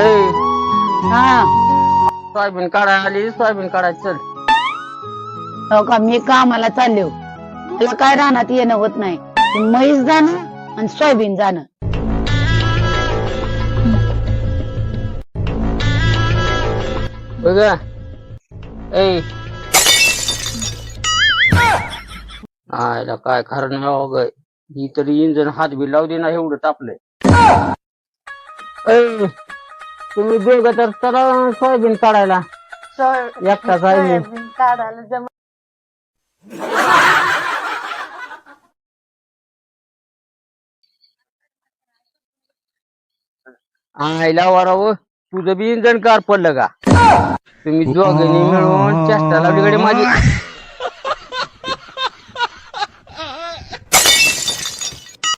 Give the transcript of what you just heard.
ए हा. सोयाबीन काढायला आली सोयाबीन काढायची चल. हो का? मी कामाला चालले हो. मला काय रानात येणं होत नाही. ते म्हैस जाणं आणि सोयाबीन जाणं. बघा. ए. आयला काय खरं नाही हो ग ही तरी इंजन हात बी लावू दे ना एवढं तापलंय. तुम्ही दोघं तर चला सोयाबीन काढायला. एकटा काय मी. काढायला जम आयला वराव तुझं बी इंजन कार पडलं का? तुम्ही दोघांनी मिळून चेष्टा लावली कडे माझी.